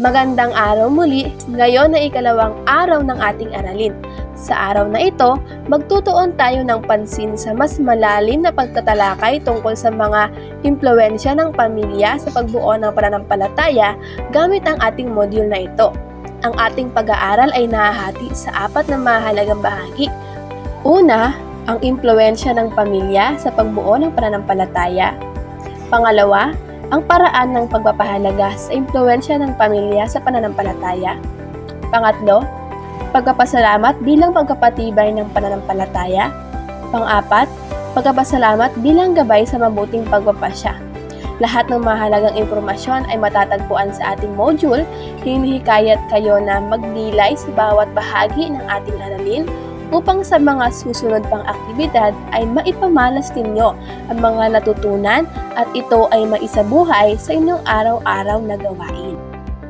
Magandang araw muli, ngayon na ikalawang araw ng ating aralin. Sa araw na ito, magtutuon tayo ng pansin sa mas malalim na pagtatalakay tungkol sa mga impluensya ng pamilya sa pagbuo ng pananampalataya gamit ang ating module na ito. Ang ating pag-aaral ay nahahati sa apat na mahalagang bahagi. Una, ang impluensya ng pamilya sa pagbuo ng pananampalataya. Pangalawa, ang paraan ng pagpapahalaga sa impluensya ng pamilya sa pananampalataya. Pangatlo, pagpapasalamat bilang pagkapatibay ng pananampalataya. Pang-apat, pagpapasalamat bilang gabay sa mabuting pagpapasya. Lahat ng mahalagang impormasyon ay matatagpuan sa ating module. Hinihikayat kayo na magdilay sa bawat bahagi ng ating aralin upang sa mga susunod pang aktibidad ay maipamalas ninyo ang mga natutunan at ito ay maisabuhay sa inyong araw-araw na gawain.